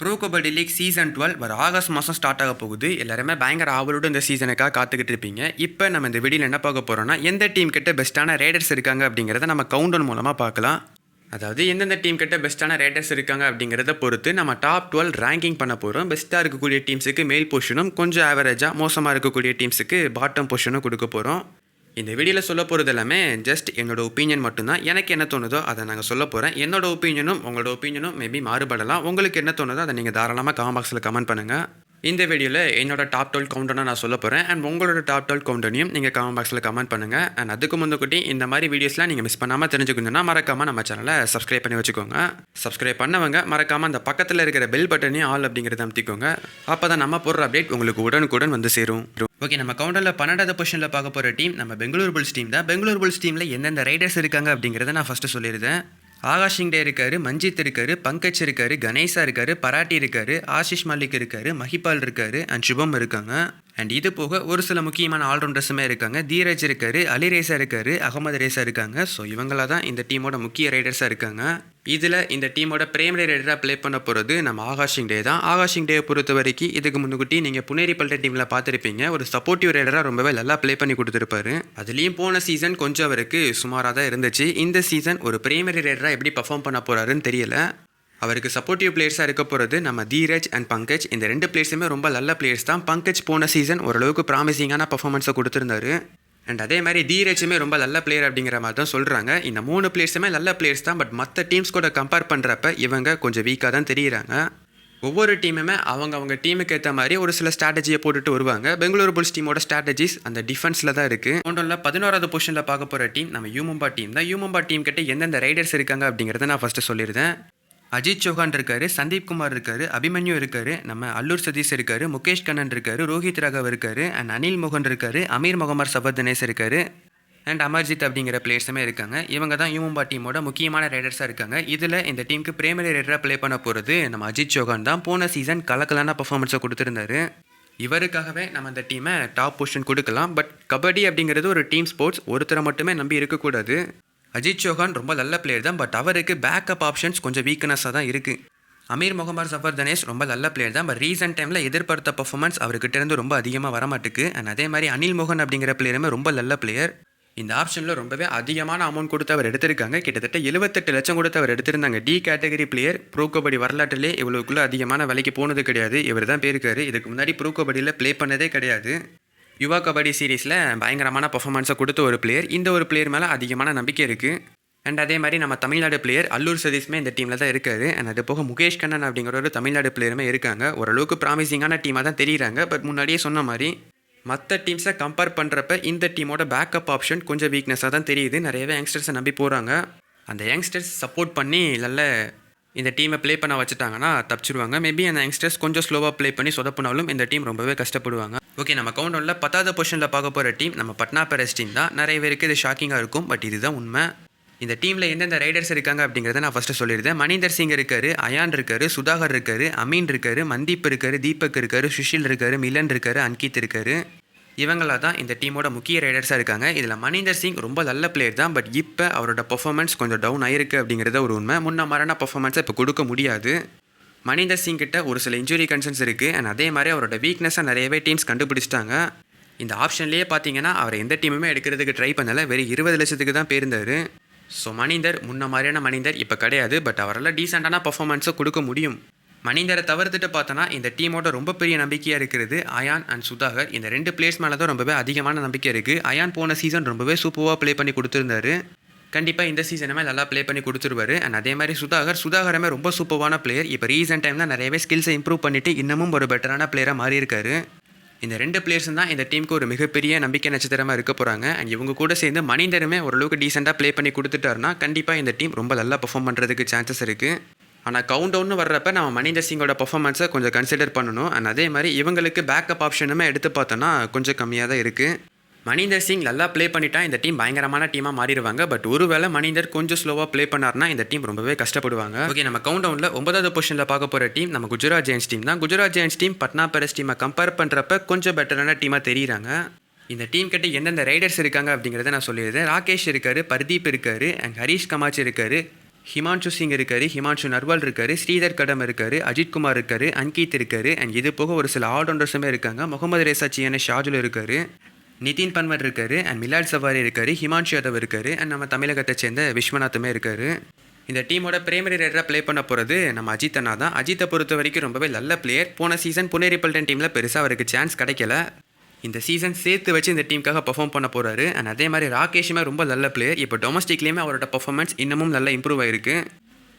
Bro kabaddi league season twelve வர August மாதம் start ஆக போகுது. எல்லாருமே பயங்கர ஆவலோடு இந்த சீசனுக்காக காத்துக்கிட்டு இருப்பீங்க. இப்போ நம்ம இந்த வீடியோவில் என்ன பார்க்க போகிறோம்னா எந்த டீம் கிட்ட பெஸ்ட்டான ரேடர்ஸ் இருக்காங்க அப்படிங்கிறத நம்ம கவுண்டர் மூலமாக பார்க்கலாம். அதாவது எந்தெந்த டீம் கிட்ட பெஸ்ட்டான ரேடர்ஸ் இருக்காங்க அப்படிங்கிறத பொறுத்து நம்ம டாப் டுவெல் ரேங்கிங் பண்ண போகிறோம் பெஸ்ட்டாக இருக்கக்கூடிய டீம்ஸுக்கு மேல் பொஷனும் கொஞ்சம் ஆவரேஜாக மோசமாக இருக்கக்கூடிய டீம்ஸுக்கு பாட்டம் பொஷனும் கொடுக்க போகிறோம் இந்த வீடியோவில் சொல்ல போகிறது எல்லாமே ஜஸ்ட் என்னோட ஒப்பீனியன் மட்டும்தான். எனக்கு என்ன தோணுதோ அதை நாங்கள் சொல்ல போகிறேன் என்னோட ஒப்பீனியனும் உங்களோட ஒப்பீனியனும் மேபி மாறுபடலாம். உங்களுக்கு என்ன தோணுதோ அதை நீங்கள் தாராளமாக கமெண்ட் பாக்ஸில் கமெண்ட் பண்ணுங்கள் இந்த வீடியோவில் என்னோட டாப் டுவெல் கவுண்டனை நான் சொல்ல போகிறேன் அண்ட் உங்களோட டாப் டுவெல் கவுண்டனையும் நீங்கள் கமெண்ட் பாக்ஸில் கமெண்ட் பண்ணுங்கள் அண்ட் அதுக்கு முந்துக்குட்டி இந்த மாதிரி வீடியோஸ்லாம் நீங்கள் மிஸ் பண்ணாமல் தெரிஞ்சுக்கணும்னா மறக்காமல் நம்ம சேனலை சப்ஸ்கிரைப் பண்ணி வச்சுக்கோங்க. சப்ஸ்கிரைப் பண்ணவங்க மறக்காமல் அந்த பக்கத்தில் இருக்கிற பெல் பட்டனையும் ஆல் அப்படிங்கிறத அமுத்திக்கோங்க. அப்போ தான் நம்ம போடுற அப்டேட் உங்களுக்கு உடனுக்குடன் வந்து சேரும். ஓகே நம்ம கவுண்டரில் பன்னெண்டாவது பொசிஷனில் பார்க்க போகிற டீம் நம்ம பெங்களூர் புல்ஸ் டீம் தான். பெங்களூர் புல்ஸ் டீமில் எந்தெந்த ரைடர்ஸ் இருக்காங்க அப்படிங்கிறத நான் ஃபஸ்ட்டு சொல்லியிருந்தேன் ஆகாஷ் இருக்காரு மஞ்சித் இருக்காரு பங்கஜ் இருக்காரு கணேசா இருக்காரு பராட்டி இருக்காரு ஆஷிஷ் மல்லிக் இருக்காரு மஹிபால் இருக்காரு அண்ட் சுபம் இருக்காங்க. அண்ட் இது போக ஒரு சில முக்கியமான ஆல்ரவுண்டர்ஸுமே இருக்காங்க. தீரஜ் இருக்காரு அலி ரேசா இருக்காரு அகமது ரேசா இருக்காங்க. ஸோ இவங்களா தான் இந்த டீமோட முக்கிய ரைடர்ஸாக இருக்காங்க. இதில் இந்த டீமோட பிரைமரி ரைடராக ப்ளே பண்ண போகிறது நம்ம ஆகாஷ் டே தான். ஆகாஷிங் டே பொறுத்த வரைக்கும் இதுக்கு முன்னுக்குட்டி நீங்கள் புனேரி பல்ட டீமில் பார்த்துருப்பீங்க. ஒரு சப்போர்ட்டிவ் ரைடராக ரொம்பவே நல்லா ப்ளே பண்ணி கொடுத்துருப்பாரு. அதுலேயும் போன சீசன் கொஞ்சம் அவருக்கு சுமாராக தான் இருந்துச்சு. இந்த சீசன் ஒரு பிரைமரி ரைடராக எப்படி பர்ஃபார்ம் பண்ண போகிறாருன்னு தெரியல. அவருக்கு சப்போர்ட்டிவ் பிளேயர்ஸாக இருக்க போகிறது நம்ம தீரஜ் அண்ட் பங்கஜ். இந்த ரெண்டு பிளேயர்ஸுமே ரொம்ப நல்ல பிளேயர்ஸ் தான். பங்கஜ் போன சீசன் ஓரளவுக்கு ப்ராமிசிங்கான பர்ஃபார்மன்ஸை கொடுத்துருந்தாரு. அண்ட் அதே மாதிரி தீரஜுமே ரொம்ப நல்ல பிளேயர் அப்படிங்கிற மாதிரி தான் சொல்கிறாங்க இந்த மூணு பிளேயர்ஸுமே நல்ல பிளேயர்ஸ் தான். பட் மற்ற டீம்ஸ் கூட கம்பேர் பண்ணுறப்ப இவங்க கொஞ்சம் வீக்காக தான் தெரியுறாங்க. ஒவ்வொரு டீமுமே அவங்க அவங்க டீமுக்கு ஏற்ற மாதிரி ஒரு சில ஸ்ட்ராட்டஜியை போட்டுட்டு வருவாங்க. பெங்களூரு புல்ஸ் டீமோட ஸ்ட்ராட்டஜிஸ் அந்த டிஃபென்ஸில் தான் இருக்குது ஒன்றில் பதினோராவது பொசிஷனில் பார்க்க போகிற டீம் நம்ம யூமும்பா டீம் தான். யூமும்பா டீம் கிட்ட எந்தெந்த ரைடர்ஸ் இருக்காங்க அப்படிங்கிறத நான் ஃபஸ்ட்டு சொல்லியிருந்தேன் அஜித் சௌஹான் இருக்காரு சந்தீப் குமார் இருக்காரு அபிமன்யு இருக்காரு நம்ம அல்லூர் சதீஷ் இருக்காரு முகேஷ் கண்ணன் இருக்காரு ரோஹித் ராகவ் இருக்காரு அண்ட் அனில் மோகன் இருக்காரு அமீர் முகமர் சபர் தினேஷ் இருக்காரு அண்ட் அமர்ஜித் அப்படிங்கிற பிளேயர்ஸுமே இருக்காங்க. இவங்க தான் யூமும்பா டீமோட முக்கியமான ரைடர்ஸாக இருக்காங்க. இதில் இந்த டீமுக்கு பிரைமரி ரைடராக ப்ளே பண்ண போகிறது நம்ம அஜித் சௌஹான் தான். போன சீசன் கலக்கலான பர்ஃபார்மன்ஸை கொடுத்துருந்தாரு. இவருக்காகவே நம்ம அந்த டீமை டாப் பொசிஷன் கொடுக்கலாம். பட் கபடி அப்படிங்கிறது ஒரு டீம் ஸ்போர்ட்ஸ் ஒருத்தரை மட்டுமே நம்பி இருக்கக்கூடாது. அஜித் சௌஹான் ரொம்ப நல்ல பிளேயர் தான் பட் அவருக்கு பேக்கப் ஆப்ஷன்ஸ் கொஞ்சம் வீக்னஸாக தான் இருக்குது அமீர் முகமது சஃபர் தனேஷ் ரொம்ப நல்ல பிளேயர் தான் பட் ரீசெண்ட் டைமில் எதிர்பார்த்த பர்ஃபார்மன்ஸ் அவர்கிட்ட இருந்து ரொம்ப அதிகமாக வரமாட்டுக்கு. அண்ட் அதே மாதிரி அனில் மோகன் அப்படிங்கிற பிளேயருமே ரொம்ப நல்ல பிளேயர் இந்த ஆப்ஷனில் ரொம்பவே அதிகமான அமௌண்ட் கொடுத்து அவர் எடுத்திருக்காங்க. கிட்டத்தட்ட எழுபத்தெட்டு லட்சம் கொடுத்து அவர் எடுத்திருந்தாங்க. D category player pro Kabaddi வரலாற்றிலே இவ்வளோக்குள்ளே அதிகமான விலைக்கு போனது கிடையாது. இவர் தான் போயிருக்காரு இதுக்கு முன்னாடி ப்ரோ கபடியில் ப்ளே பண்ணதே கிடையாது. யுவா கபடி சீரீஸில் பயங்கரமான பர்ஃபாமன்ஸை கொடுத்த ஒரு பிளேயர் இந்த ஒரு பிளேயர் மேலே அதிகமான நம்பிக்கை இருக்குது அண்ட் அதே மாதிரி நம்ம தமிழ்நாடு பிளேயர் அல்லூர் சதீஷ்மே இந்த டீமில் தான் இருக்காரு. அண்ட் அது போக முகேஷ் கண்ணன் அப்படிங்கிற ஒரு தமிழ்நாடு பிளேயருமே இருக்காங்க. ஓரளவுக்கு ப்ராமிசிங்கான டீமாக தான் தெரியுறாங்க. பட் முன்னாடியே சொன்ன மாதிரி மற்ற டீம்ஸை கம்பேர் பண்ணுறப்ப இந்த டீமோட பேக்கப் ஆப்ஷன் கொஞ்சம் வீக்னஸாக தான் தெரியுது. நிறையவே யங்ஸ்டர்ஸை நம்பி போகிறாங்க அந்த யங்ஸ்டர்ஸ் சப்போர்ட் பண்ணி நல்ல இந்த டீமை ப்ளே பண்ண வச்சுட்டாங்கன்னா தப்பிச்சிருவாங்க. மேபி அந்த யங்ஸ்டர்ஸ் கொஞ்சம் ஸ்லோவாக ப்ளே பண்ணி சொதப்பினாலும் இந்த டீம் ரொம்பவே கஷ்டப்படுவாங்க. ஓகே நம்ம கவுண்டரில் பத்தாவது பொசிஷனில் பார்க்க போகிற டீம் நம்ம பட்னா பெரஸ் டீம் தான். நிறைய பேருக்கு இது ஷாக்கிங்காக இருக்கும் பட் இதுதான் உண்மை. இந்த டீமில் எந்தெந்த ரைடர்ஸ் இருக்காங்க அப்படிங்கிறத நான் ஃபஸ்ட்டு சொல்லியிருந்தேன் மணிந்தர் சிங் இருக்கார் அயான் இருக்கார் சுதாகர் இருக்கார் அமீன் இருக்கார் மந்தீப் இருக்கார் தீபக் இருக்கார் சுஷில் இருக்கார் மிலன் இருக்கார் அன்கித் இருக்கார். இவங்களா தான் இந்த டீமோட முக்கிய ரைடர்ஸாக இருக்காங்க. இதில் மணிந்தர் சிங் ரொம்ப நல்ல பிளேயர் தான். பட் இப்போ அவரோட பர்ஃபார்மன்ஸ் கொஞ்சம் டவுன் ஆயிருக்கு அப்படிங்கிறத ஒரு உண்மை. முன்ன மாதிரியான பர்ஃபார்மன்ஸை இப்போ கொடுக்க முடியாது. மணிந்தர் சிங் கிட்ட ஒரு சில இன்ஜுரி கன்சர்ன்ஸ் இருக்குது அண்ட் அதே மாதிரி அவரோட வீக்னஸாக நிறையவே டீம்ஸ் கண்டுபிடிச்சிட்டாங்க. இந்த ஆப்ஷன்லேயே பார்த்தீங்கன்னா அவர் எந்த டீமுமே எடுக்கிறதுக்கு ட்ரை பண்ணலை. வெறும் இருபது லட்சத்துக்கு தான் போயிருந்தார் ஸோ மனிந்தர் முன்ன மாதிரியான மணிந்தர் இப்போ கிடையாது. பட் அவரால் டீசெண்டான பர்ஃபார்மன்ஸை கொடுக்க முடியும். மணிந்தரை தவிர்த்துட்டு பார்த்தோன்னா இந்த டீமோட ரொம்ப பெரிய நம்பிக்கையாக இருக்கிறது அயான் அண்ட் சுதாகர். இந்த ரெண்டு பிளேஸ் மேலே தான் ரொம்பவே அதிகமான நம்பிக்கை இருக்குது அயான் போன சீசன் ரொம்பவே சூப்பராக ப்ளே பண்ணி கொடுத்துருந்தாரு. கண்டிப்பாக இந்த சீசனுமே நல்லா ப்ளே பண்ணி கொடுத்துருவாரு. அண்ட் அதே மாதிரி சுதாகர் சுதாகரமே ரொம்ப சூப்பரான பிளேயர் இப்போ ரீசெண்ட் தான் நிறையவே ஸ்கில்ஸை இம்ப்ரூவ் பண்ணிவிட்டு இன்னமும் ஒரு பெட்டரான பிளேயராக மாறி இருக்காரு இந்த ரெண்டு பிளேயர்ஸும் தான் இந்த டீமுக்கு ஒரு மிகப்பெரிய நம்பிக்கை நட்சத்திரமாக இருக்க போகிறாங்க அண்ட் இவங்க கூட சேர்ந்து மணிந்தருமே ஓரளவுக்கு டீசெண்டாக ப்ளே பண்ணி கொடுத்துட்டாருன்னா கண்டிப்பாக இந்த டீம் ரொம்ப நல்லா பர்ஃபார்ம் பண்ணுறதுக்கு சான்சஸ் இருக்குது ஆனால் கவுண்ட் டவுன்னு வர்றப்ப நம்ம மணிந்தர் சிங்கோட பர்ஃபார்மன்ஸை கொஞ்சம் கன்சிடர் பண்ணணும். அண்ட் அதே மாதிரி இவங்களுக்கு பேக்கப் ஆப்ஷனுமே எடுத்து பார்த்தோன்னா கொஞ்சம் கம்மியாக தான் இருக்குது மணிந்தர் சிங் நல்லா ப்ளே பண்ணிட்டா இந்த டீம் பயங்கரமான டீமாக மாறிடுவாங்க. பட் ஒருவேளை மணிந்தர் கொஞ்சம் ஸ்லோவாக ப்ளே பண்ணார்னா இந்த டீம் ரொம்பவே கஷ்டப்படுவாங்க. ஓகே நம்ம கவுண்ட் டவுனில் ஒன்பதாவது பொசிஷனில் பார்க்க போகிற டீம் நம்ம குஜராத் ஜெயின்ஸ் டீம் தான். குஜராத் ஜெயின்ஸ் டீம் பட்னா பெரஸ் டீமை கம்பேர் பண்ணுறப்ப கொஞ்சம் பெட்டரான டீமாக தெரியுறாங்க. இந்த டீம் கிட்ட எந்தெந்த ரைடர்ஸ் இருக்காங்க அப்படிங்கிறத நான் சொல்லியிருந்தேன் ராகேஷ் இருக்காரு பர்தீப் இருக்காரு அண்ட் ஹரீஷ் கமாச் இருக்காரு. ஹிமான்ஷு சிங் இருக்காரு ஹிமான்ஷு நர்வால் இருக்காரு ஸ்ரீதர் கடம் இருக்காரு அஜித் குமார் இருக்காரு அன்கீத் இருக்காரு அண்ட் இது போக ஒரு சில ஆல்ரவுண்டர்ஸுமே இருக்காங்க. முகமது ரேசா சியான ஷாஜுல் இருக்காரு நிதின் பன்வர் இருக்காரு அண்ட் மிலாட் சவாரி இருக்காரு ஹிமான்ஷு யாதவ் இருக்காரு அண்ட் நம்ம தமிழகத்தை சேர்ந்த விஸ்வநாத்துமே இருக்காரு. இந்த டீமோட பிரைமரி ரேட்டராக ப்ளே பண்ண போகிறது நம்ம அஜித் அண்ணா தான். அஜித்தை பொறுத்த வரைக்கும் ரொம்பவே நல்ல பிளேயர் போன சீசன் புனே ரிப்பல்டன் டீமில் பெருசாக அவருக்கு சான்ஸ் கிடைக்கல. இந்த சீசன் சேர்த்து வச்சு இந்த டீமுக்காக பர்ஃபார்ம் பண்ண போகிறாரு அண்ட் அதே மாதிரி ராகேஷுமே ரொம்ப நல்ல பிளேயர் இப்போ டொமஸ்டிக்லேயுமே அவரோட பர்ஃபார்மன்ஸ் இன்னமும் நல்லா இம்ப்ரூவ் ஆயிருக்கு.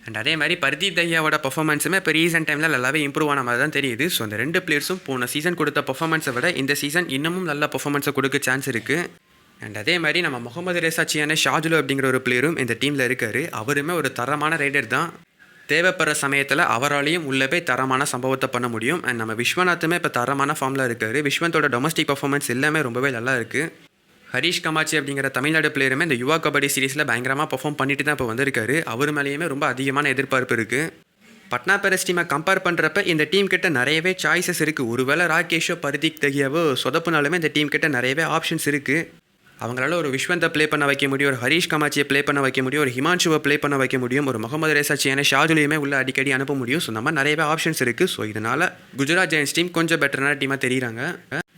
அண்ட் அதே மாதிரி பர்தீப் தையாவோட பர்ஃபார்மன்ஸுமே இப்போ ரீசெண்ட் டைமில் நல்லாவே இம்ப்ரூவ் ஆன மாதிரி தான் தெரியுது. ஸோ அந்த ரெண்டு பிளேயர்ஸும் போன சீசன் கொடுத்த பர்ஃபார்மன்ஸை விட இந்த சீசன் இன்னமும் நல்ல பர்ஃபார்மன்ஸை கொடுக்க சான்ஸ் இருக்குது அண்ட் அதே மாதிரி நம்ம முகமது ரேசாச்சியான ஷாஜுலு அப்படிங்கிற ஒரு பிளேயரும் இந்த டீமில் இருக்கார். அவருமே ஒரு தரமான ரைடர் தான். தேவைப்படுற சமயத்தில் அவராலையும் உள்ளே போய் தரமான சம்பவத்தை பண்ண முடியும். அண்ட் நம்ம விஸ்வநாத்துமே இப்போ தரமான ஃபார்மில் இருக்கார். விஸ்வந்தோட டொமஸ்டிக் பர்ஃபார்மன்ஸ் எல்லாமே ரொம்பவே நல்லா இருக்குது ஹரிஷ் கமாச்சி அப்படிங்கிற தமிழ்நாடு பிளேயருமே இந்த யுவா கபடி சீரிஸில் பயங்கரமாக பர்ஃபார்ம் பண்ணிட்டு தான் இப்போ வந்திருக்காரு. அவர் மேலேயுமே ரொம்ப அதிகமான எதிர்பார்ப்பு இருக்குது பட்னா பெரஸ் டீமை கம்பேர் பண்ணுறப்ப இந்த டீம் கிட்ட நிறையவே சாய்ஸஸ் இருக்குது ஒருவேளை ராகேஷோ பர்தீக் தகியாவோ சொதப்புனாலுமே இந்த டீம் கிட்ட நிறையவே ஆப்ஷன்ஸ் இருக்குது அவங்களால ஒரு விஸ்வந்தை ப்ளே பண்ண வைக்க முடியும் ஒரு ஹரிஷ் கமாச்சியை ப்ளே பண்ண வைக்க முடியும் ஒரு ஹிமான்ஷுவை ப்ளே பண்ண வைக்க முடியும் ஒரு முகமது ரேசாச்சியான ஷாஜுலையுமே உள்ள அடிக்கடி அனுப்ப முடியும். ஸோ நம்ம நிறையவே ஆப்ஷன்ஸ் இருக்குது ஸோ இதனால் குஜராத் ஜெயின்ஸ் டீம் கொஞ்சம் பெட்டரான டீமாக தெரியுறாங்க.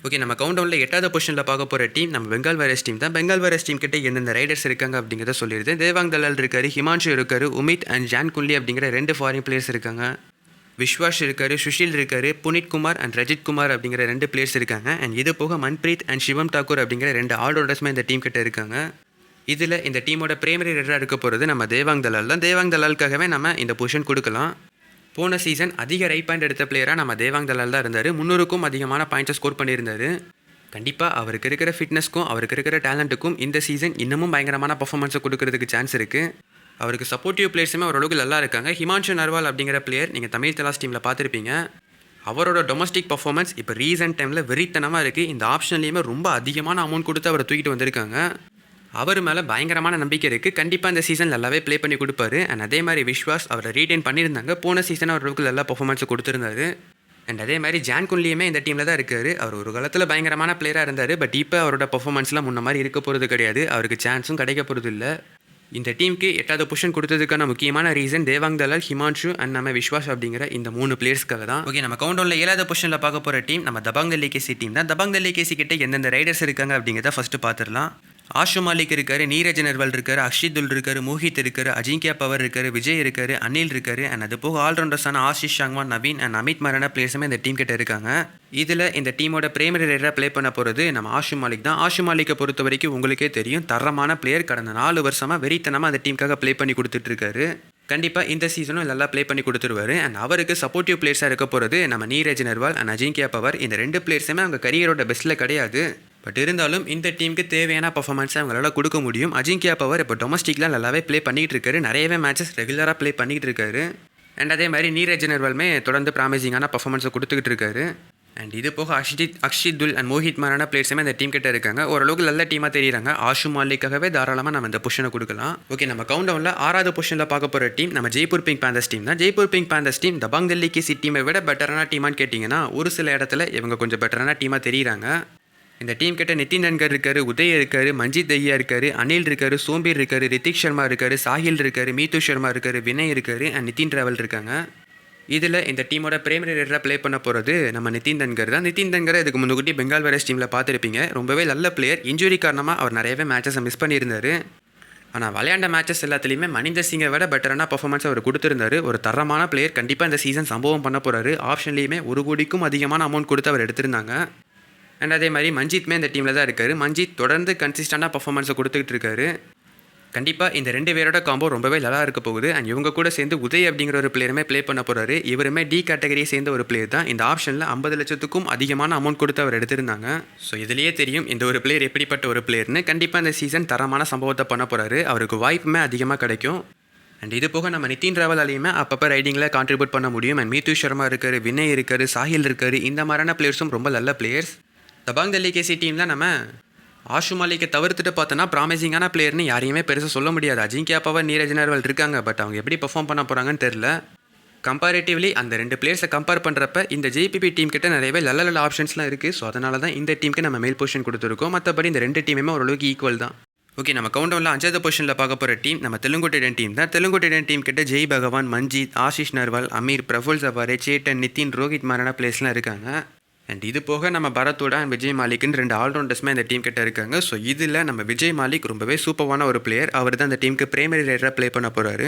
ஓகே நம்ம கவுண்டவுனில் எட்டாவது பொசிஷனில் பார்க்க போகிற டீம் நம்ம பெங்கால் வைரஸ் டீம் தான். பெங்கால் வைரஸ் டீம் கிட்ட எந்தெந்த ரைடர்ஸ் இருக்காங்க அப்படிங்கிறத சொல்லிடுது. தேவாங் தலால் இருக்காரு ஹிமான்ஷு இருக்காரு உமித் அண்ட் ஜான் குன்லி அப்படிங்கிற ரெண்டு ஃபாரின் பிளேயர்ஸ் இருக்காங்க. விஸ்வாஷ் இருக்கார் சுஷில் இருக்காரு புனித் குமார் அண்ட் ரஜித் குமார் அப்படிங்கிற ரெண்டு பிளேயர்ஸ் இருக்காங்க. அண்ட் இது போக மன்பிரீத் அண்ட் சிவம் தாக்கூர் அப்படிங்கிற ரெண்டு ஆல்ரவுண்டர்ஸுமே இந்த டீம் கிட்ட இருக்காங்க. இதில் இந்த டீமோட பிரைமரி ரெட்டராக இருக்க போகிறது நம்ம தேவாங் தலால் தான். தேவாங் தலாலுக்காகவே நம்ம இந்த பொசிஷன் கொடுக்கலாம். போன சீசன் அதிக ரைட் பாயிண்ட் எடுத்த பிளேயராக நம்ம தேவாங் தலால் தான் இருந்தார். முந்நூறுக்கும் அதிகமான பாயிண்ட்ஸை ஸ்கோர் பண்ணியிருந்தாரு. கண்டிப்பாக அவருக்கு இருக்கிற ஃபிட்னஸ்க்கும் அவருக்கு இருக்கிற டேலண்ட்டுக்கும் இந்த சீசன் இன்னமும் பயங்கரமான பர்ஃபார்மன்ஸை கொடுக்கறதுக்கு சான்ஸ் இருக்குது அவருக்கு சப்போர்ட்டிவ் பிளேயர்ஸுமே ஓரளவுக்கு நல்லா இருக்காங்க. ஹிமான்ஷு நர்வால் அப்படிங்கிற பிளேயர் நீங்கள் தமிழ் தலாஸ் டீமில் பார்த்துருப்பீங்க. அவரோட டொமஸ்டிக் பர்ஃபார்மன்ஸ் இப்போ ரீசெண்ட் டைமில் வெறித்தனமாக இருக்குது இந்த ஆப்ஷன்லேயுமே ரொம்ப அதிகமான அமௌண்ட் கொடுத்து அவரை தூக்கிட்டு வந்திருக்காங்க. அவர் மேலே பயங்கரமான நம்பிக்கை இருக்குது கண்டிப்பாக இந்த சீசன் நல்லாவே ப்ளே பண்ணி கொடுப்பாரு. அண்ட் அதே மாதிரி விஸ்வாஸ் அவரை ரீடைன் பண்ணியிருந்தாங்க. போன சீசன் அவருக்கு நல்லா பர்ஃபார்மன்ஸ் கொடுத்துருந்தாரு. அண்ட் அதே மாதிரி ஜான் குன்லியுமே இந்த டீமில் தான் இருக்காரு. அவர் ஒரு காலத்தில் பயங்கரமான பிளேயராக இருந்தார். பட் இப்போ அவரோட பர்ஃபார்மன்ஸ்லாம் முன்ன மாதிரி இருக்க போகிறது கிடையாது. அவருக்கு சான்ஸும் கிடைக்க போகிறது இல்லை. இந்த டீமுக்கு எட்டாவது பொசிஷன் கொடுத்ததுக்கான முக்கியமான ரீசன் தேவாங் தலால் ஹிமான்ஷு அண்ட் நம்ம விஸ்வாஸ் அப்படிங்கிற இந்த மூணு பிளேயர்ஸ்க்காக தான். ஓகே நம்ம கவுண்டவுனில் ஏழாவது பொசிஷனில் பார்க்க போகிற டீம் நம்ம தபாங் தல்லிகேசி டீம் தான். தபாங் தல்லிகேசி கிட்ட எந்தெந்த ரைடர்ஸ் இருக்காங்க அப்படிங்கிறத ஃபஸ்ட்டு பார்த்துடலாம். ஆஷு மாலிக் இருக்காரு நீரஜ் நர்வால் இருக்காரு அக்ஷிதுல் இருக்காரு மோஹித் இருக்காரு அஜிங்கியா பவர் இருக்காரு விஜய் இருக்காரு அனில் இருக்காரு அண்ட் அது போக ஆல்ரவுண்டர்ஸான ஆஷிஷ் ஷாங்வான் நவீன் அண்ட் அமித் மரான பிளேயர்ஸுமே இந்த டீம் கிட்ட இருக்காங்க. இதில் இந்த டீமோட பிரைமரி ரேடராக ப்ளே பண்ண போகிறது நம்ம ஆஷு மாலிக் தான். ஆஷு மாலிக்கை பொறுத்த வரைக்கும் உங்களுக்கே தெரியும் தரமான பிளேயர் கடந்த நாலு வருஷமாக வெறித்தனமாக அந்த டீமுக்காக ப்ளே பண்ணி கொடுத்துட்ருக்காரு கண்டிப்பாக இந்த சீசனும் நல்லா ப்ளே பண்ணி கொடுத்துருவாரு. அண்ட் அவருக்கு சப்போர்ட்டிவ் பிளேயர்ஸாக இருக்க போகிறது நம்ம நீரஜ் நர்வால் அண்ட் அஜிங்கியா பவர் இந்த ரெண்டு பிளேயர்ஸுமே அவங்க கரியரோட பெஸ்ட்டில் கிடையாது. பட் இருந்தாலும் இந்த டீமுக்கு தேவையான பர்ஃபார்மன்ஸை அவங்களால கொடுக்க முடியும். அஜிங்கியா பவர் இப்போ டொமஸ்டிக்லாம் நல்லாவே ப்ளே பண்ணிகிட்டு இருக்காரு. நிறையவே மேட்சஸ் ரெகுலராக ப்ளே பண்ணிகிட்டு இருக்காரு. அண்ட் அதே மாதிரி நீரஜ் நர்வாலுமே தொடர்ந்து ப்ராமிசிங்கான பர்ஃபார்மன்ஸை கொடுத்துக்கிட்டு இருக்காரு. அண்ட் இது போக அக்ஷித் துல் அண்ட் மோஹித் மாரான பிளேயர்ஸுமே அந்த டீம் கிட்ட இருக்காங்க. ஓரளவுக்கு நல்ல டீமாக தெரியுறாங்க. ஆஷு மாலிக்காகவே தாராளமாக நம்ம இந்த பொஷனை கொடுக்கலாம். ஓகே நம்ம கவுண்டவுனில் ஆறாவது பொஷனில் பார்க்க போகிற டீம் நம்ம ஜெய்ப்பூர் பிங்க் பேந்தர்ஸ் டீம் தான். Jaipur Pink Panthers team Dabang Delhi K C டீமை விட பெட்டரான டீமான்னு கேட்டிங்கன்னா ஒரு சில இடத்துல இவங்க கொஞ்சம் பெட்டரான டீமாக தெரியுறாங்க. இந்த டீம் கிட்ட நிதின் நன்கர் இருக்காரு உதய் இருக்காரு மஞ்சித் தையா இருக்காரு அனில் இருக்காரு சோம்பீர் இருக்காரு ரித்திக் சர்மா இருக்காரு சாஹில் இருக்காரு மீது சர்மா இருக்காரு வினய் இருக்காரு அண்ட் நிதின் ராவல் இருக்காங்க. இதில் இந்த டீமோட பிரைமரி ரேடராக ப்ளே பண்ண போகிறது நம்ம நிதின் தன்கர் தான். நிதின் தன்கரை இதுக்கு முன்னாடி பெங்கால் வேரேஸ் டீமில் பார்த்துருப்பீங்க. ரொம்பவே நல்ல பிளேயர் இன்ஜுரி காரணமாக அவர் நிறையவே மேட்சஸை மிஸ் பண்ணியிருந்தாரு. ஆனால் விளையாண்ட மேட்சஸ் எல்லாத்துலேயுமே மனிந்தர் சிங்கை விட பெட்டரான பர்ஃபார்மன்ஸ் அவர் கொடுத்துருந்தாரு. ஒரு தரமான பிளேயர் கண்டிப்பாக இந்த சீசன் சம்பவம் பண்ண போகிறாரு ஆப்ஷன்லேயுமே ஒரு கோடிக்கும் அதிகமான அமௌண்ட் கொடுத்து அவர் எடுத்திருந்தாங்க. அண்ட் அதே மாதிரி மஞ்சித்மே இந்த டீமில் தான் இருக்கார். மஞ்சித் தொடர்ந்து கன்சிஸ்டண்டாக பர்ஃபார்மன்ஸை கொடுத்துக்கிட்டு இருக்காரு. கண்டிப்பாக இந்த ரெண்டு பேரோட காம்போ ரொம்பவே நல்லா இருக்க போகுது. அண்ட் இவங்க கூட சேர்ந்து உதய் அப்படிங்கிற ஒரு பிளேயருமே ப்ளே பண்ண போகிறாரு இவருமே டி கேட்டகரியை சேர்ந்த ஒரு பிளேயர் தான். இந்த ஆப்ஷனில் ஐம்பது லட்சத்துக்கும் அதிகமான அமௌண்ட் கொடுத்து அவர் எடுத்திருந்தாங்க. ஸோ இதுலேயே தெரியும் இந்த ஒரு பிளேயர் எப்படிப்பட்ட ஒரு பிளேயர்னு கண்டிப்பாக இந்த சீசன் தரமான சம்பவத்தை பண்ண போகிறாரு அவருக்கு வாய்ப்புமே அதிகமாக கிடைக்கும். அண்ட் இது போக நம்ம நிதின் ராவலாலையுமே அப்பப்போ ரைடிங்கில் கான்ட்ரிபியூட் பண்ண முடியும். அண்ட் மீது சர்மா இருக்காரு வினய் இருக்காரு சாஹில் இருக்காரு. இந்த மாதிரியான பிளேயர்ஸும் ரொம்ப நல்ல பிளேயர்ஸ் தபாங் தல்லி கேசி டீமில் நம்ம ஆஷு மாலிக்கை தவிர்த்துட்டு பார்த்தோன்னா ப்ராமிசிங்கான பிளேயர்னு யாரையுமே பெருசாக சொல்ல முடியாது. அஜிங்கியா பவர் நீரஜ் நர்வல் இருக்காங்க. பட் அவங்க எப்படி பெர்ஃபார்ம் பண்ண போகிறாங்கன்னு தெரில கம்பேரிட்டிவ்லி அந்த ரெண்டு பிளேயர்ஸை கம்பேர் பண்ணுறப்ப இந்த ஜேபிபி டீம் கிட்ட நிறையவே நல்ல நல்ல ஆப்ஷன்ஸ்லாம் இருக்குது ஸோ அதனால தான் இந்த டீமுக்கு நம்ம மேல் பொசிஷன் கொடுத்துருக்கோம். மற்றபடி இந்த ரெண்டு டீமுமே ஓரளவுக்கு ஈக்குவல் தான். ஓகே நம்ம கவுண்டவுனில் அஞ்சாவது பொசிஷனில் பார்க்க போகிற டீம் நம்ம தெலுங்குட்டிடன் டீம் தான். தெலுங்குட்டிடன் டீம் கிட்ட ஜெய் பகவான் மஞ்சித் ஆஷிஷ் நர்வால் அமீர் பிரபுல் சபாரே சேட்டன் நிதின் ரோஹித் மாரான பிளேஸ்லாம் இருக்காங்க. அண்ட் இது போக நம்ம பரத்தோட அண்ட் விஜய் மாலிக்னு ரெண்டு ஆல்ரவுண்டர்ஸுமே இந்த டீம் கிட்ட இருக்காங்க. ஸோ இதில் நம்ம விஜய் மாலிக் ரொம்பவே சூப்பரான ஒரு பிளேயர் அவர் தான் அந்த டீமுக்கு பிரைமரி ரைடராக ப்ளே பண்ண போகிறாரு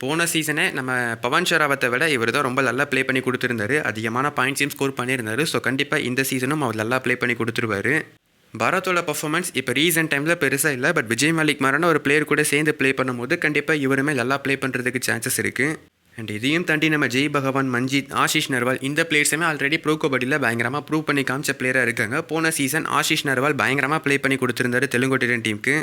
போன சீசனே நம்ம பவன் ஷராவத்தை விட இவர் தான் ரொம்ப நல்லா ப்ளே பண்ணி கொடுத்துருந்தாரு. அதிகமான பாயிண்ட்ஸையும் ஸ்கோர் பண்ணியிருந்தாரு. ஸோ கண்டிப்பாக இந்த சீசனும் அவர் நல்லா ப்ளே பண்ணி கொடுத்துருவாரு. பரத்தோட பர்ஃபார்மன்ஸ் இப்போ ரீசெண்ட் டைமில் பெருசாக இல்லை. பட் விஜய் மாலிக் மாதிரியான ஒரு பிளேயர் கூட சேர்ந்து ப்ளே பண்ணும்போது கண்டிப்பாக இவருமே நல்லா ப்ளே பண்ணுறதுக்கு சான்சஸ் இருக்குது அண்ட் இதையும் தாண்டி நம்ம ஜெய் பகவான் மஞ்சித் ஆஷிஷ் நர்வால் இந்த பிளேயர்ஸுமே ஆல்ரெடி ப்ரோ கபடியில் பயங்கரமாக ப்ரூவ் பண்ணி காமிச்ச பிளேயராக இருக்காங்க. போன சீசன் ஆஷிஷ் நர்வால் பயங்கரமாக ப்ளே பண்ணி கொடுத்துருந்தாரு தெலுங்குட்டிடன் டீமுக்கு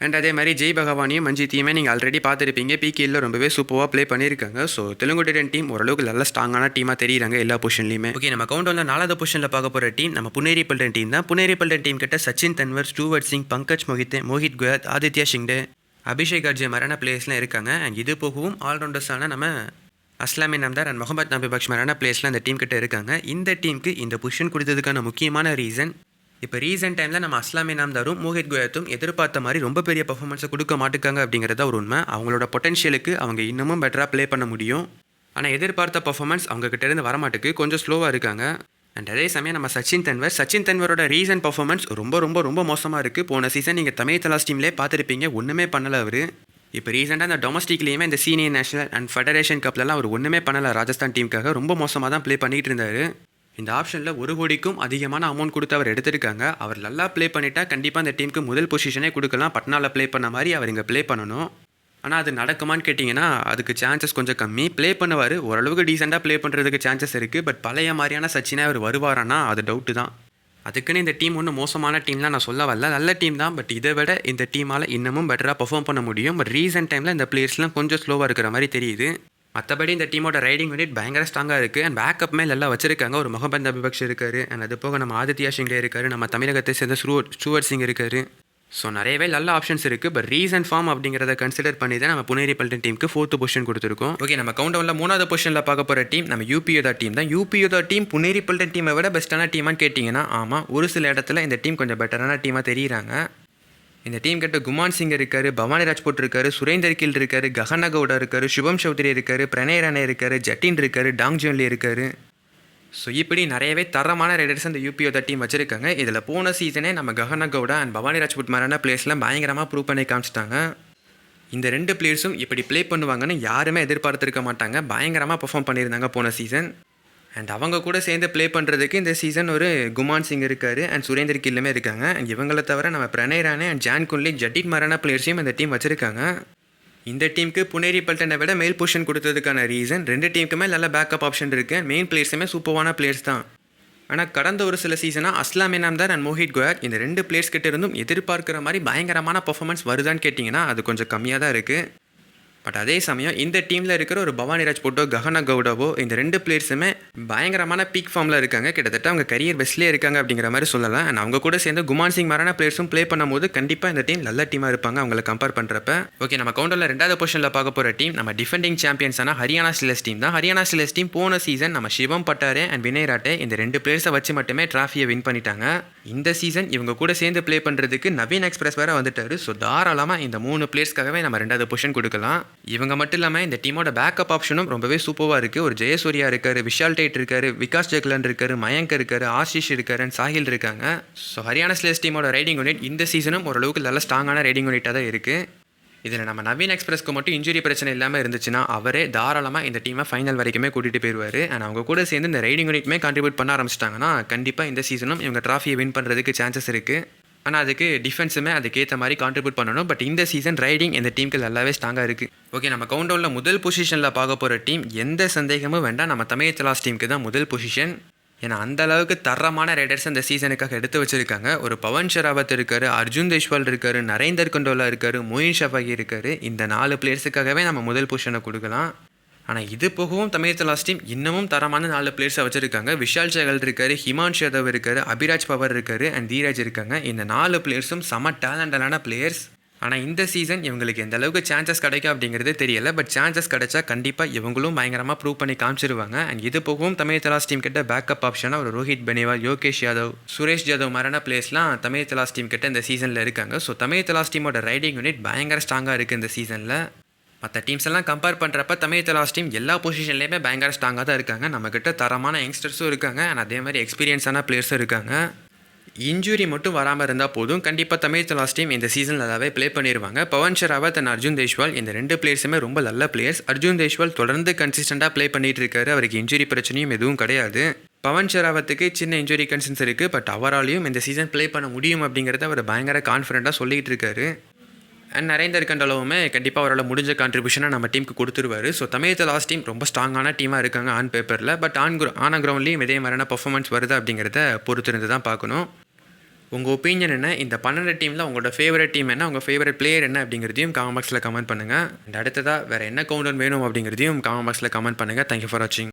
அண்ட் அதே மாதிரி ஜெய் பகவானையும் மஞ்சித்தையுமே நீங்கள் ஆல்ரெடி பார்த்துருப்பீங்க. பிகேயில் ரொம்பவே சூப்பராக ப்ளே பண்ணியிருக்காங்க ஸோ தெலுங்குட்டிடன் டீம் ஓரளவுக்கு நல்ல ஸ்ட்ராங்கான டீமாக தெரியுறாங்க எல்லா பொசிஷன்லையுமே ஓகே நம்ம கவுண்டவுனில் நாலாவது பொசிஷனில் பார்க்க போகிற டீம் நம்ம புனேரி பல்டன் டீம் தான். புனேரி பல்டன் டீம் கிட்ட சச்சின் தன்வர் ஸ்டூவர்ட் சிங் பங்கஜ் மோஹித் மோஹித் குயத் ஆதித்யா ஷிங்டே அபிஷேக் அர்ஜே மாதிரியான பிளேஸ்லாம் இருக்காங்க. அண்ட் இது போகவும் ஆல்ரவுண்டர்ஸான நம்ம அஸ்லாமி நம்தார் அண்ட் முகமது நபி பக்ஷ் மாதிரியான பிளேஸ்லாம் அந்த டீம் கிட்ட இருக்காங்க. இந்த டீமுக்கு இந்த பொசிஷன் கொடுத்ததுக்கான முக்கியமான ரீசன் இப்போ ரீசெண்ட் டைமில் நம்ம அஸ்லாமி நாம்தாரும் மோஹித் கோயத்தும் எதிர்பார்த்த மாதிரி ரொம்ப பெரிய பர்ஃபார்மன்ஸை கொடுக்க மாட்டுக்காங்க அப்படிங்கிறத ஒரு உண்மை. அவங்களோட பொட்டன்ஷியலுக்கு அவங்க இன்னமும் பெட்டராக ப்ளே பண்ண முடியும். ஆனால் எதிர்பார்த்த பர்ஃபார்மன்ஸ் அவங்க கிட்ட வரமாட்டுக்கு. கொஞ்சம் ஸ்லோவாக இருக்காங்க. அண்ட் அதே சமயம் நம்ம சச்சின் தன்வர் சச்சின் தன்வரோட ரீசன்ட் பர்ஃபார்மன்ஸ் ரொம்ப ரொம்ப ரொம்ப மோசமாக இருக்குது போன சீசன் நீங்கள் தமிழ் தலாஸ் டீம்லேயே பார்த்துருப்பீங்க. ஒன்றுமே பண்ணலை அவர். இப்போ ரீசெண்டாக அந்த டொமஸ்டிக்லேயுமே இந்த சீனியர் நேஷனல் அண்ட் ஃபெடரேஷன் கப்லலாம் அவர் ஒன்றுமே பண்ணலை ராஜஸ்தான் டீமுக்காக ரொம்ப மோசமாக தான் ப்ளே பண்ணிகிட்டு இருந்தார். இந்த ஆப்ஷனில் ஒரு கோடிக்கும் அதிகமான அமௌண்ட் கொடுத்து அவர் எடுத்திருக்காங்க. அவர் நல்லா ப்ளே பண்ணிட்டா கண்டிப்பாக அந்த டீமுக்கு முதல் பொசிஷனே கொடுக்கலாம். பட்னாவில் ப்ளே பண்ண மாதிரி அவர் இங்கே ப்ளே பண்ணணும். ஆனால் அது நடக்குமான்னு கேட்டிங்கன்னா அதுக்கு சான்சஸ் கொஞ்சம் கம்மி. ப்ளே பண்ணுவார். ஓரளவுக்கு டீசெண்டாக ப்ளே பண்ணுறதுக்கு சான்சஸ் இருக்குது பட் பழைய மாதிரியான சச்சினா அவர் வருவாரானா அது டவுட்டு தான். அதுக்குன்னு இந்த டீம் ஒன்றும் மோசமான டீம்லாம் நான் சொல்ல வரல. நல்ல டீம் தான். பட் இதை விட இந்த டீமால் இன்னமும் பெட்டராக பர்ஃபார்ம் பண்ண முடியும். பட் ரீசெண்ட் டைமில் இந்த பிளேயர்ஸ்லாம் கொஞ்சம் ஸ்லோவாக இருக்கிற மாதிரி தெரியுது. மற்றபடி இந்த டீமோட ரைடிங் யூனிட் பயங்கர ஸ்ட்ராங்காக இருக்குது அண்ட் பேக்கப் மேல் எல்லாம் வச்சிருக்காங்க. ஒரு முகமது அபிபக்ஷ் இருக்காரு. அண்ட் அது போக நம்ம ஆதித்யா ஷிங்டே இருக்காரு. நம்ம தமிழகத்தை சேர்ந்த ஸ்ரூ ஸ்டூவர்ட் சிங் இருக்காரு. ஸோ நிறையவே நல்ல ஆப்ஷன்ஸ் இருக்குது பட் ரீசன் ஃபார்ம் அப்படிங்கிறத கன்சிடர் பண்ணி தான் நம்ம புனேரி பல்டன் டீமுக்கு ஃபோர்த்து பொசிஷன் கொடுத்துருக்கோம். ஓகே நம்ம கவுண்டவுனில் மூணாவது பொசிஷனில் பார்க்க போகிற டீம் நம்ம யூபியோதா டீம் தான் யூபியோதா டீம் புனேரி பல்டன் டீமை விட பெஸ்ட்டான டீமான்னு கேட்டிங்கன்னா ஆமாம் ஒரு சில இடத்துல இந்த டீம் கொஞ்சம் பெட்டரான டீமாக தெரியுறாங்க. இந்த டீம் கிட்ட குமான் சிங் இருக்கார் பவானி ராஜ்போட் இருக்கார் சுரேந்தர் கில் இருக்கார் ககனா கவுடா இருக்காரு சுபம் சௌத்ரி இருக்கார் பிரணய் ராணே இருக்கார் ஜட்டின் இருக்கார் டாங் ஜோன்லி இருக்காரு. ஸோ இப்படி நிறையவே தரமான ரைடர்ஸ் அந்த யூபிஓ டீம் வச்சிருக்காங்க. இதில் போன சீசனே நம்ம ககனா கவுடா அண்ட் பவானி ராஜ்புட் மாதிரியான பிளேஸ்லாம் பயங்கரமாக ப்ரூவ் பண்ணி காமிச்சிட்டாங்க. இந்த ரெண்டு பிளேயர்ஸும் இப்படி ப்ளே பண்ணுவாங்கன்னு யாருமே எதிர்பார்த்துருக்க மாட்டாங்க. பயங்கரமாக பெர்ஃபார்ம் பண்ணியிருந்தாங்க போன சீசன் அண்ட் அவங்க கூட சேர்ந்து ப்ளே பண்ணுறதுக்கு இந்த சீசன் ஒரு குமான் சிங் இருக்கார் அண்ட் சுரேந்தர் கில்லுமே இருக்காங்க. அண்ட் இவங்களை தவிர நம்ம Pranay Rane and Jang Kun Lee ஜட்டிட் மாதிரியான பிளேயர்ஸையும் இந்த டீம் வச்சுருக்காங்க. இந்த டீமுக்கு புனேரி பல்டனை விட மேல் பொசிஷன் கொடுத்ததுக்கான ரீசன் ரெண்டு டீமுக்குமே நல்ல பேக்கப் ஆப்ஷன் இருக்குது மெயின் பிளேயர்ஸுமே சூப்பரான பிளேயர்ஸ் தான். ஆனால் கடந்த ஒரு சில சீசனாக அஸ்லாம் இனாம்தார் அண்ட் மோஹித் கோயர் இந்த ரெண்டு பிளேயர்ஸ் கிட்ட இருந்தும் எதிர்பார்க்குற மாதிரி பயங்கரமான பர்ஃபார்மன்ஸ் வருதான்னு கேட்டிங்கன்னா அது கொஞ்சம் கம்மியாக தான் இருக்குது பட் அதே சமயம் இந்த டீமில் இருக்கிற ஒரு பவானி போட்டோ ககனா கவுடாவோ இந்த ரெண்டு பிளேயர்ஸுமே பயங்கரமான பீக் ஃபார்மில் இருக்காங்க. கிட்டத்தட்ட அவங்க கரியர் பெஸ்ட்லேயே இருக்காங்க அப்படிங்கிற மாதிரி சொல்லலாம். அண்ட் அவங்க கூட சேர்ந்து குமான் சிங் மாதிரியான பிளேயர்ஸும் ப்ளே பண்ணும்போது கண்டிப்பாக இந்த டீம் நல்ல டீமாக இருப்பாங்க அவங்களை கம்பேர் பண்ணுறப்ப ஓகே நம்ம கவுண்டரில் ரெண்டாவது பொசிஷனில் பார்க்க போகிற டீம் நம்ம டிஃபெண்டிங் சாம்பியன்ஸான ஹரியானா ஸ்டிலஸ் டீம் தான். ஹரியானா ஸ்டிலஸ் டீம் போன சீசன் நம்ம சிவம் பட்டாரே அண்ட் வினய் ராட்டே இந்த ரெண்டு பிளேயர்ஸை வச்சு மட்டுமே ட்ராஃபியை வின் பண்ணிட்டாங்க. இந்த சீசன் இவங்க கூட சேர்ந்து ப்ளே பண்ணுறதுக்கு நவீன் எக்ஸ்பிரஸ் வேறு வந்துட்டாரு. ஸோ தாராளமாக இந்த மூணு பிளேயர்ஸ்க்காகவே நம்ம ரெண்டாவது பொசிஷன் கொடுக்கலாம். இவங்க மட்டும் இல்லாமல் இந்த டீமோட பேக்கப் ஆப்ஷனும் ரொம்பவே சூப்பராக இருக்குது ஒரு ஜெயசூர்யா இருக்கார் விஷால் டைட் இருக்கார் விகாஸ் ஜெக்லன் இருக்கார் மயங்க் இருக்கார் ஆஷிஷ் இருக்கார் அண்ட் சாஹில் இருக்காங்க. ஸோ ஹரியானா ஸ்லேஸ் டீமோட ரைடிங் யூனிட் இந்த சீசனும் ஓரளவுக்கு நல்ல ஸ்ட்ராங்கான ரைடிங் யூனிட்டாக தான் இருக்குது இதில் நம்ம நவீன் எக்ஸ்பிரஸ்க்கு மட்டும் இன்ஜுரி பிரச்சனை இல்லாமல் இருந்துச்சுன்னா அவரே தாராளமாக இந்த டீமை ஃபைனல் வரைக்குமே கூட்டிகிட்டு போயிடுவார் அண்ட் அவங்க கூட சேர்ந்து இந்த ரைடிங் யூனிட்மே கான்ட்ரிபியூட் பண்ண ஆரம்பிச்சிட்டாங்கன்னா கண்டிப்பாக இந்த சீசனும் இவங்க ட்ராஃபியை வின் பண்ணுறதுக்கு சான்சஸ் இருக்குது ஆனால் அதுக்கு டிஃபென்ஸுமே அதுக்கேற்ற மாதிரி கான்ட்ரிபியூட் பண்ணணும். பட் இந்த சீசன் ரைடிங் இந்த டீமுக்கு நல்லாவே ஸ்ட்ராங்காக இருக்குது ஓகே நம்ம கவுண்டவுனில் முதல் பொசிஷனில் பார்க்க போகிற டீம் எந்த சந்தேகமும் வேண்டாம். நம்ம தமிழ் தலாஸ் டீமுக்கு தான் முதல் பொசிஷன் ஏன்னா அந்த அளவுக்கு தரமான ரைடர்ஸ் அந்த சீசனுக்காக எடுத்து வச்சுருக்காங்க. ஒரு பவன் ஷெராவத் இருக்காரு அர்ஜுன் தேஷ்வால் இருக்காரு நரேந்தர் கண்டோலா இருக்காரு மோயின் ஷபாகி இருக்காரு. இந்த நாலு பிளேயர்ஸுக்காகவே நம்ம முதல் பொசிஷனை கொடுக்கலாம். ஆனால் இது போகவும் தமிழ் லாஸ்ட் டீம் இன்னமும் தரமான நாலு பிளேயர்ஸை வச்சுருக்காங்க. விஷால் சேகல் இருக்காரு ஹிமான்ஷ் யாதவ் இருக்காரு அபிராஜ் பவர் இருக்காரு அண்ட் தீராஜ் இருக்காங்க. இந்த நாலு பிளேயர்ஸும் செம டேலண்டலான பிளேயர்ஸ் ஆனால் இந்த சீசன் இவங்களுக்கு எந்த அளவுக்கு சான்சஸ் கிடைக்கும் அப்படிங்கிறது தெரியல. பட் சான்சஸ் கிடைச்சா கண்டிப்பாக இவங்களும் பயங்கரமாக ப்ரூவ் பண்ணி காமிச்சிருவாங்க. அண்ட் இது போகவும் தமிழ் தலாஸ் டீம் கிட்ட பேக்கப் ஆப்ஷனாக ஒரு ரோஹித் பனேவால் யோகேஷ் யாதவ் சுரேஷ் யாதவ் மாதிரியான பிளேஸ்லாம் தமிழ் தலாஸ் டீம் கிட்ட இந்த சீசனில் இருக்காங்க. ஸோ தமிழ் தலாஸ் டீமோட ரைடிங் யூனிட் பயங்கர ஸ்ட்ராங்காக இருக்குது இந்த சீசனில் மற்ற டீம்ஸ் எல்லாம் கம்பேர் பண்ணுறப்ப தமிழ் தலாஸ் டீம் எல்லா பொசிஷன்லேயுமே பயங்கர ஸ்ட்ராங்காக தான் இருக்காங்க. நம்மக்கிட்ட தரமான யங்ஸ்டர்ஸும் இருக்காங்க. அண்ட் அதே மாதிரி எக்ஸ்பீரியன்ஸான பிளேயர்ஸும் இருக்காங்க. இன்ஜுரி மட்டும் வராமல் இருந்தால் போதும். கண்டிப்பாக தமிழ் தலாஸ் டீம் இந்த சீசன் நல்லாவே ப்ளே பண்ணிடுவாங்க பவன் ஷெராவத் அண்ட் அர்ஜுன் தேஷ்வால் இந்த ரெண்டு பிளேயர்ஸுமே ரொம்ப நல்ல பிளேயர்ஸ் அர்ஜுன் தேஷ்வால் தொடர்ந்து கன்சிஸ்டண்ட்டாக ப்ளே பண்ணிட்டு இருக்காரு. அவருக்கு இன்ஜுரி பிரச்சனையும் எதுவும் கிடையாது. பவன் ஷெராவத்துக்கு சின்ன இன்ஜுரி கன்சர்ன்ஸ் இருக்குது பட் அவராலையும் இந்த சீசன் ப்ளே பண்ண முடியும் அப்படிங்கிறத அவர் பயங்கர கான்ஃபிடண்ட்டாக சொல்லிகிட்டு இருக்காரு. அண்ட் நரேந்தர் கண்டலவுமே கண்டிப்பாக அவரால் முடிஞ்ச கான்ட்ரிபியூஷனை நம்ம டீமுக்கு கொடுத்துருவாரு. ஸோ தமிழக லாஸ்ட் டீம் ரொம்ப ஸ்ட்ராங்கான டீமாக இருக்காங்க ஆன் பேப்பரில் பட் ஆன் குரோ ஆன கிரவுண்ட்லேயும் இதே மாதிரியான பர்ஃபார்மன்ஸ் வருது அப்படிங்கிறத பொறுத்திருந்து தான் பார்க்கணும். உங்கள் ஒப்பீனியன் என்ன? இந்த பன்னெண்டு டீமில் உங்களோட ஃபேவரட் டீம் என்ன? உங்கள் ஃபேவரட் பிளேயர் என்ன? அப்படிங்கிறதையும் காமெண்ட் பாக்ஸில் கமெண்ட் பண்ணுங்கள் அண்ட் அடுத்ததாக வேறு என்ன கவுண்டர் வேணும் அப்படிங்கிறதையும் காமெண்ட் பாக்ஸில் கமெண்ட் பண்ணுங்கள் தேங்க்யூ ஃபார் வாட்சிங்